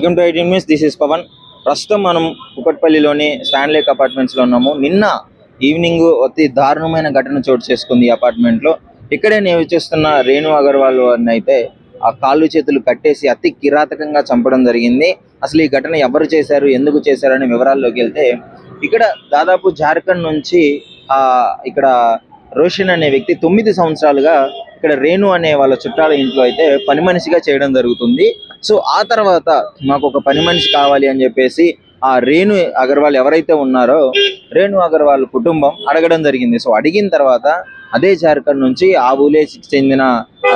Welcome to IT news. This is Pavan. ప్రస్తుతం మనం కుకట్పల్లిలోని Stanlake అపార్ట్మెంట్స్లో ఉన్నాము. నిన్న ఈవినింగ్ అతి దారుణమైన ఘటన చోటు చేసుకుంది ఈ అపార్ట్మెంట్లో ఇక్కడే నివసిస్తున్న రేణు అగర్వాల్ అయితే ఆ కాళ్ళు చేతులు కట్టేసి అతి కిరాతకంగా చంపడం జరిగింది. అసలు ఈ ఘటన ఎవరు చేశారు ఎందుకు చేశారు అనే వివరాల్లోకి వెళ్తే ఇక్కడ దాదాపు జార్ఖండ్ నుంచి ఆ ఇక్కడ రోషన్ అనే వ్యక్తి తొమ్మిది సంవత్సరాలుగా ఇక్కడ రేణు అనే వాళ్ళ చుట్టాల ఇంట్లో అయితే పని మనిషిగా చేయడం జరుగుతుంది. సో ఆ తర్వాత మాకు ఒక పని మనిషి కావాలి అని చెప్పేసి ఆ రేణు అగర్వాల్ ఎవరైతే ఉన్నారో రేణు అగర్వాల్ కుటుంబం అడగడం జరిగింది. సో అడిగిన తర్వాత అదే జార్ఖండ్ నుంచి ఆ విలేజ్కి చెందిన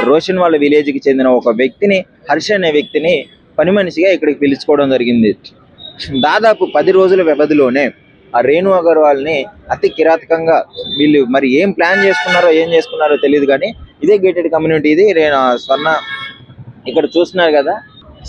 రోషన్ వాళ్ళ విలేజ్కి చెందిన ఒక వ్యక్తిని హర్ష అనే వ్యక్తిని పని మనిషిగా ఇక్కడికి పిలుచుకోవడం జరిగింది. దాదాపు పది రోజుల వ్యవధిలోనే ఆ రేణు అగర్వాల్ని అతి కిరాతకంగా వీళ్ళు మరి ఏం ప్లాన్ చేసుకున్నారో ఏం చేసుకున్నారో తెలియదు కానీ ఇదే గేటెడ్ కమ్యూనిటీ ఇది నేను స్వర్ణ. ఇక్కడ చూస్తున్నారు కదా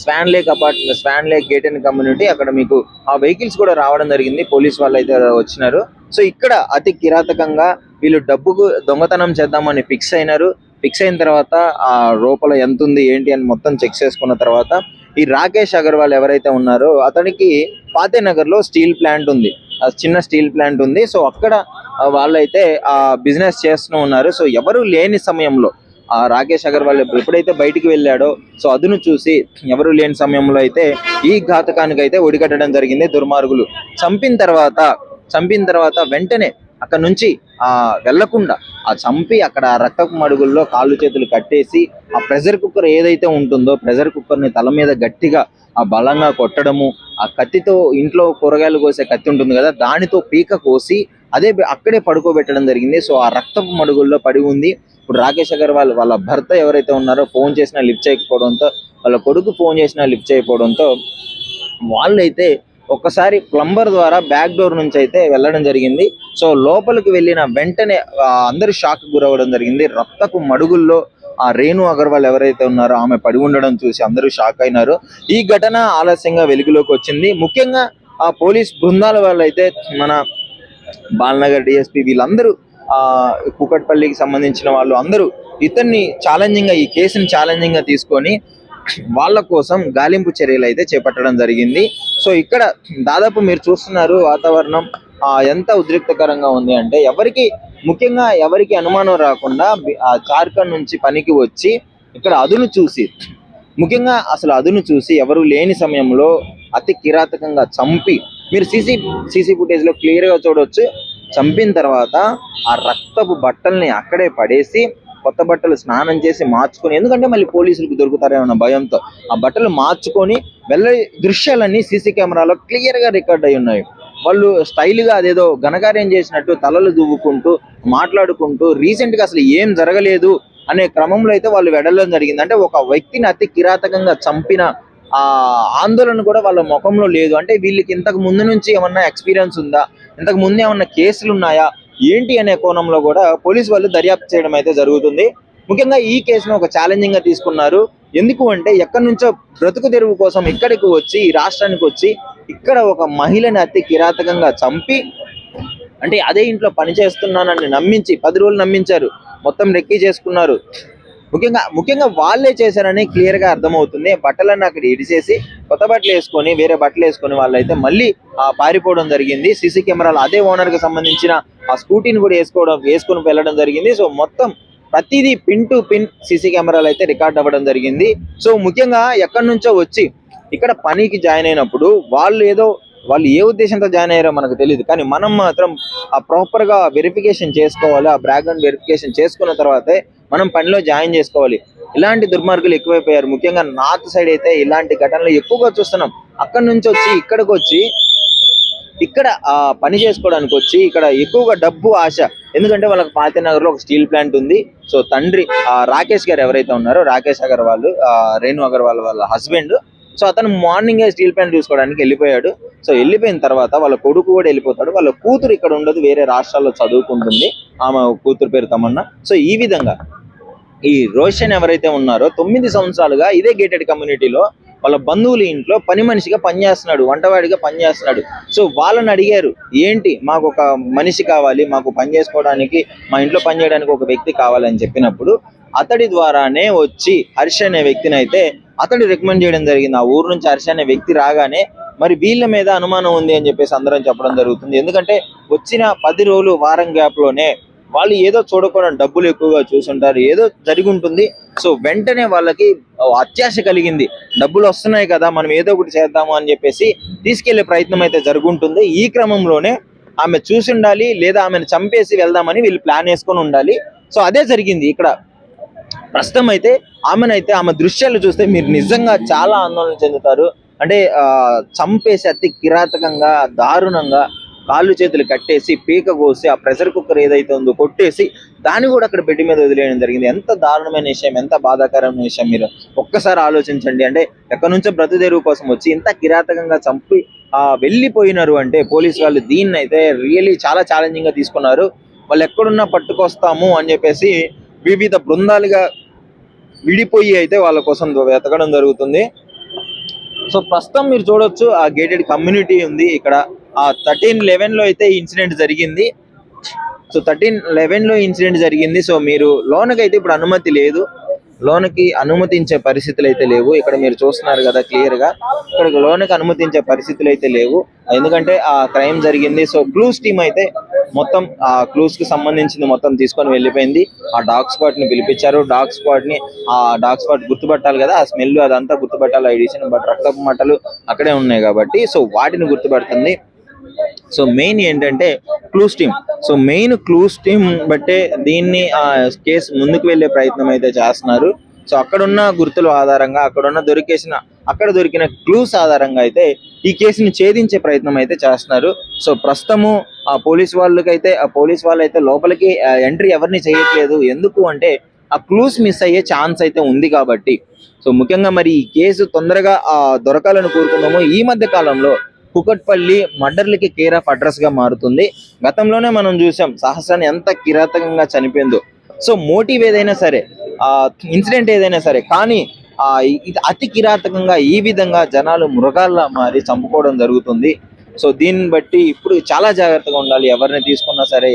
swan lake apartment swan lake gate and community అక్కడ మీకు ఆ వెహికల్స్ కూడా రావడం జరిగింది. పోలీస్ వాళ్ళు అయితే వచ్చినారు. సో ఇక్కడ అతి కిరాతకంగా వీళ్ళు డబ్బుకు దొంగతనం చేద్దామని ఫిక్స్ అయినారు. ఫిక్స్ అయిన తర్వాత ఆ లోపల ఎంత ఉంది ఏంటి అని మొత్తం చెక్ చేసుకున్న తర్వాత ఈ రాకేష్ అగర్వాల్ ఎవరైతే ఉన్నారో అతనికి పాతేనగర్లో స్టీల్ ప్లాంట్ ఉంది. ఆ చిన్న స్టీల్ ప్లాంట్ ఉంది. సో అక్కడ వాళ్ళైతే ఆ బిజినెస్ చేస్తూ ఉన్నారు. సో ఎవరు లేని సమయంలో ఆ రాకేష్ అగర్వాల్ ఎప్పుడైతే బయటికి వెళ్ళాడో సో అదును చూసి ఎవరు లేని సమయంలో అయితే ఈ ఘాతకానికి అయితే ఒడిగట్టడం జరిగింది దుర్మార్గులు. చంపిన తర్వాత చంపిన తర్వాత వెంటనే అక్కడ నుంచి ఆ వెళ్ళకుండా ఆ చంపి అక్కడ రక్తపు మడుగుల్లో కాళ్ళు చేతులు కట్టేసి ఆ ప్రెషర్ కుక్కర్ ఏదైతే ఉంటుందో ప్రెషర్ కుక్కర్ని తల మీద గట్టిగా ఆ బలంగా కొట్టడము ఆ కత్తితో ఇంట్లో కూరగాయలు కోసే కత్తి ఉంటుంది కదా దానితో పీక కోసి అదే అక్కడే పడుకోబెట్టడం జరిగింది. సో ఆ రక్తపు మడుగుల్లో పడి ఉంది. ఇప్పుడు రాకేష్ అగర్వాల్ వాళ్ళ భర్త ఎవరైతే ఉన్నారో ఫోన్ చేసినా లిఫ్ట్ చేయకపోవడంతో వాళ్ళ కొడుకు ఫోన్ చేసినా లిఫ్ట్ చేయకపోవడంతో వాళ్ళైతే ఒక్కసారి ప్లంబర్ ద్వారా బ్యాక్ డోర్ నుంచి అయితే వెళ్ళడం జరిగింది. సో లోపలికి వెళ్ళిన వెంటనే అందరూ షాక్ గురవ్వడం జరిగింది. రక్తపు మడుగుల్లో ఆ రేణు అగర్వాల్ ఎవరైతే ఉన్నారో ఆమె పడి ఉండడం చూసి అందరూ షాక్ అయినారు. ఈ ఘటన ఆలస్యంగా వెలుగులోకి వచ్చింది. ముఖ్యంగా ఆ పోలీస్ బృందాల వాళ్ళు అయితే మన బాలనగర్ డిఎస్పి వీళ్ళందరూ ఆ కుకట్పల్లికి సంబంధించిన వాళ్ళు అందరూ ఇతన్ని ఛాలెంజింగ్గా ఈ కేసుని ఛాలెంజింగ్గా తీసుకొని వాళ్ళ కోసం గాలింపు చర్యలు అయితే చేపట్టడం జరిగింది. సో ఇక్కడ దాదాపు మీరు చూస్తున్నారు వాతావరణం ఎంత ఉద్రిక్తకరంగా ఉంది అంటే ఎవరికి ముఖ్యంగా ఎవరికి అనుమానం రాకుండా ఆ జార్ఖండ్ నుంచి పనికి వచ్చి ఇక్కడ అదును చూసి ముఖ్యంగా అసలు అదును చూసి ఎవరు లేని సమయంలో అతి కిరాతకంగా చంపి మీరు సీసీ సీసీ ఫుటేజ్లో క్లియర్గా చంపిన తర్వాత ఆ రక్తపు బట్టల్ని అక్కడే పడేసి కొత్త బట్టలు స్నానం చేసి మార్చుకొని ఎందుకంటే మళ్ళీ పోలీసులకు దొరుకుతారేమన్న భయంతో ఆ బట్టలు మార్చుకొని వెళ్ళే దృశ్యాలన్నీ సీసీ కెమెరాలో క్లియర్గా రికార్డ్ అయి ఉన్నాయి. వాళ్ళు స్టైల్గా అదేదో ఘనకార్యం చేసినట్టు తలలు దువ్వుకుంటూ మాట్లాడుకుంటూ రీసెంట్గా అసలు ఏం జరగలేదు అనే క్రమంలో అయితే వాళ్ళు వెడలడం జరిగింది. అంటే ఒక వ్యక్తిని అతి కిరాతకంగా చంపిన ఆ ఆందోళన కూడా వాళ్ళ ముఖంలో లేదు. అంటే వీళ్ళకి ఇంతకు ముందు నుంచి ఏమన్నా ఎక్స్పీరియన్స్ ఉందా? ఇంతకు ముందు ఏమన్నా కేసులు ఉన్నాయా? ఏంటి అనే కోణంలో కూడా పోలీసు వాళ్ళు దర్యాప్తు చేయడం అయితే జరుగుతుంది. ముఖ్యంగా ఈ కేసును ఒక ఛాలెంజింగ్గా తీసుకున్నారు. ఎందుకు అంటే ఎక్కడి నుంచో బ్రతుకు తెరువు కోసం ఇక్కడికి వచ్చి ఈ రాష్ట్రానికి వచ్చి ఇక్కడ ఒక మహిళని అతి కిరాతకంగా చంపి అంటే అదే ఇంట్లో పని చేస్తున్నానని నమ్మించి పది రోజులు నమ్మించారు. మొత్తం రెక్కీ చేసుకున్నారు. ముఖ్యంగా ముఖ్యంగా వాళ్ళే చేశారని క్లియర్గా అర్థమవుతుంది. బట్టలన్నీ అక్కడ ఇడిచేసి కొత్త బట్టలు వేసుకొని వేరే బట్టలు వేసుకొని వాళ్ళైతే మళ్ళీ ఆ, పారిపోవడం జరిగింది. సీసీ కెమెరాలు అదే ఓనర్కి సంబంధించిన ఆ స్కూటీని కూడా వేసుకోవడం వేసుకొని వెళ్ళడం జరిగింది. సో మొత్తం ప్రతిదీ పిన్ టు పిన్ సీసీ కెమెరాలు అయితే రికార్డ్ అవ్వడం జరిగింది. సో ముఖ్యంగా ఎక్కడి నుంచో వచ్చి ఇక్కడ పనికి జాయిన్ అయినప్పుడు వాళ్ళు ఏదో వాళ్ళు ఏ ఉద్దేశంతో జాయిన్ అయ్యారో మనకు తెలియదు కానీ మనం మాత్రం ఆ ప్రాపర్గా వెరిఫికేషన్ చేసుకోవాలి ఆ బ్యాక్గ్రౌండ్ వెరిఫికేషన్ చేసుకున్న తర్వాతే మనం పనిలో జాయిన్ చేసుకోవాలి. ఇలాంటి దుర్మార్గులు ఎక్కువైపోయారు. ముఖ్యంగా నార్త్ సైడ్ అయితే ఇలాంటి ఘటనలు ఎక్కువగా చూస్తున్నాం. అక్కడి నుంచి వచ్చి ఇక్కడికి వచ్చి ఇక్కడ ఆ పని చేసుకోవడానికి వచ్చి ఇక్కడ ఎక్కువగా డబ్బు ఆశ. ఎందుకంటే వాళ్ళకి పాతినగర్లో ఒక స్టీల్ ప్లాంట్ ఉంది. సో తండ్రి ఆ రాకేష్ గారు ఎవరైతే ఉన్నారో రాకేష్ అగర్వాల్ ఆ రేణు అగర్వాల్ వాళ్ళ హస్బెండ్ సో అతను మార్నింగ్ స్టీల్ ప్లాంట్ చూసుకోవడానికి వెళ్ళిపోయాడు. సో వెళ్ళిపోయిన తర్వాత వాళ్ళ కొడుకు కూడా వెళ్ళిపోతాడు. వాళ్ళ కూతురు ఇక్కడ ఉండదు వేరే రాష్ట్రాల్లో చదువుకుంటుంది. ఆమె కూతురు పేరు తమన్నా. సో ఈ విధంగా ఈ రోషన్ ఎవరైతే ఉన్నారో తొమ్మిది సంవత్సరాలుగా ఇదే గేటెడ్ కమ్యూనిటీలో వాళ్ళ బంధువుల ఇంట్లో పని మనిషిగా పనిచేస్తున్నాడు వంటవాడిగా పనిచేస్తున్నాడు. సో వాళ్ళని అడిగారు ఏంటి? మాకు ఒక మనిషి కావాలి మాకు పని చేసుకోవడానికి మా ఇంట్లో పని చేయడానికి ఒక వ్యక్తి కావాలని చెప్పినప్పుడు అతడి ద్వారానే వచ్చి హర్ష అనే వ్యక్తిని అయితే అతడు రికమెండ్ చేయడం జరిగింది. ఆ ఊరు నుంచి హర్ష అనే వ్యక్తి రాగానే మరి వీళ్ళ మీద అనుమానం ఉంది అని చెప్పేసి అందరం చెప్పడం జరుగుతుంది. ఎందుకంటే వచ్చిన పది రోజులు వారం గ్యాప్లోనే వాళ్ళు ఏదో చూడకుండా డబ్బులు ఎక్కువగా చూసుంటారు ఏదో జరిగి ఉంటుంది సో వెంటనే వాళ్ళకి అత్యాశ కలిగింది. డబ్బులు వస్తున్నాయి కదా మనం ఏదో ఒకటి చేద్దాము అని చెప్పేసి తీసుకెళ్ళే ప్రయత్నం అయితే జరుగుంటుంది. ఈ క్రమంలోనే ఆమె చూసి ఉండాలి లేదా ఆమెను చంపేసి వెళ్దామని వీళ్ళు ప్లాన్ వేసుకొని ఉండాలి. సో అదే జరిగింది. ఇక్కడ ప్రస్తుతం అయితే ఆమెనైతే ఆమె దృశ్యాలు చూస్తే మీరు నిజంగా చాలా ఆందోళన చెందుతారు. అంటే ఆ చంపేసి అతి కిరాతకంగా దారుణంగా కాళ్ళు చేతులు కట్టేసి పీక కోసి ఆ ప్రెషర్ కుక్కర్ ఏదైతే ఉందో కొట్టేసి దాన్ని కూడా అక్కడ బెడ్ మీద వదిలేయడం జరిగింది. ఎంత దారుణమైన విషయం ఎంత బాధాకరమైన విషయం మీరు ఒక్కసారి ఆలోచించండి. అంటే ఎక్కడి నుంచో బ్రతుదేరువు కోసం వచ్చి ఇంత కిరాతకంగా చంపి ఆ వెళ్ళిపోయినారు అంటే పోలీస్ వాళ్ళు దీన్ని అయితే రియలీ చాలా ఛాలెంజింగ్గా తీసుకున్నారు. వాళ్ళు ఎక్కడున్నా పట్టుకొస్తాము అని చెప్పేసి వివిధ బృందాలుగా విడిపోయి అయితే వాళ్ళ కోసం వెతకడం జరుగుతుంది. సో ప్రస్తుతం మీరు చూడొచ్చు ఆ గేటెడ్ కమ్యూనిటీ ఉంది ఇక్కడ. ఆ థర్టీన్ లెవెన్లో అయితే ఇన్సిడెంట్ జరిగింది. సో థర్టీన్ లెవెన్లో ఇన్సిడెంట్ జరిగింది. సో మీరు లోనకైతే అయితే ఇప్పుడు అనుమతి లేదు. లోనికి అనుమతించే పరిస్థితులు అయితే లేవు. ఇక్కడ మీరు చూస్తున్నారు కదా క్లియర్గా. ఇక్కడ లోనకి అనుమతించే పరిస్థితులు అయితే లేవు. ఎందుకంటే ఆ క్రైమ్ జరిగింది. సో క్లూస్ టీమ్ అయితే మొత్తం ఆ క్లూస్కి సంబంధించింది మొత్తం తీసుకొని వెళ్ళిపోయింది. ఆ డాగ్ స్పాట్ని పిలిపించారు. డాగ్ స్పాట్ని ఆ డాగ్ స్పాట్ గుర్తుపట్టాలి కదా. ఆ స్మెల్ అదంతా గుర్తుపట్టాలి. ఐడిషన్ బట్ రక్తపు మట్టలు అక్కడే ఉన్నాయి కాబట్టి. సో వాటిని గుర్తుపడుతుంది. సో మెయిన్ ఏంటంటే clues team. So main clues team బట్టే దీన్ని ఆ కేసు ముందుకు వెళ్ళే ప్రయత్నం అయితే చేస్తున్నారు. సో అక్కడున్న గుర్తుల ఆధారంగా అక్కడున్న దొరికేసిన అక్కడ దొరికిన క్లూస్ ఆధారంగా అయితే ఈ కేసుని ఛేదించే ప్రయత్నం అయితే చేస్తున్నారు. సో ప్రస్తుతము ఆ పోలీస్ వాళ్ళకైతే ఆ పోలీస్ వాళ్ళు అయితే లోపలికి ఎంట్రీ ఎవరిని చేయట్లేదు. ఎందుకు అంటే ఆ క్లూస్ మిస్ అయ్యే ఛాన్స్ అయితే ఉంది కాబట్టి. సో ముఖ్యంగా మరి ఈ కేసు తొందరగా దొరకాలని కోరుకున్నాము ఈ మధ్య కాలంలో కుకట్పల్లి మర్డర్లకి కేర్ ఆఫ్ అడ్రస్గా మారుతుంది. గతంలోనే మనం చూసాం సహస్రాన్ని ఎంత కిరాతకంగా చనిపోయిందో. సో మోటివ్ ఏదైనా సరే ఆ ఇన్సిడెంట్ ఏదైనా సరే కానీ ఆ ఇది అతి కిరాతకంగా ఈ విధంగా జనాలు మృగాల్లా మారి చంపుకోవడం జరుగుతుంది. సో దీన్ని బట్టి ఇప్పుడు చాలా జాగ్రత్తగా ఉండాలి. ఎవరిని తీసుకున్నా సరే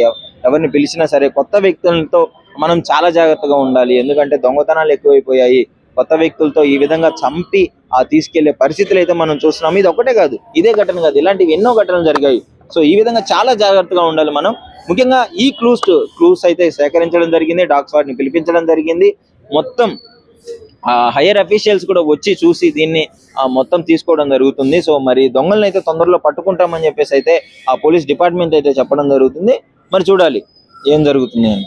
ఎవరిని పిలిచినా సరే కొత్త వ్యక్తులతో మనం చాలా జాగ్రత్తగా ఉండాలి. ఎందుకంటే దొంగతనాలు ఎక్కువైపోయాయి. కొత్త వ్యక్తులతో ఈ విధంగా చంపి ఆ తీసుకెళ్ళే పరిస్థితులు అయితే మనం చూస్తున్నాం. ఇది ఒకటే కాదు ఇదే ఘటన కాదు. ఇలాంటివి ఎన్నో ఘటనలు జరిగాయి. సో ఈ విధంగా చాలా జాగ్రత్తగా ఉండాలి మనం. ముఖ్యంగా ఈ క్లూస్ క్లూస్ అయితే సేకరించడం జరిగింది డాగ్స్ వాటిని పిలిపించడం జరిగింది. మొత్తం హైయర్ అఫీషియల్స్ కూడా వచ్చి చూసి దీన్ని ఆ, మొత్తం తీసుకోవడం జరుగుతుంది. సో మరి దొంగలను అయితే తొందరలో పట్టుకుంటామని చెప్పేసి అయితే ఆ పోలీస్ డిపార్ట్మెంట్ అయితే చెప్పడం జరుగుతుంది. మరి చూడాలి ఏం జరుగుతుంది అని.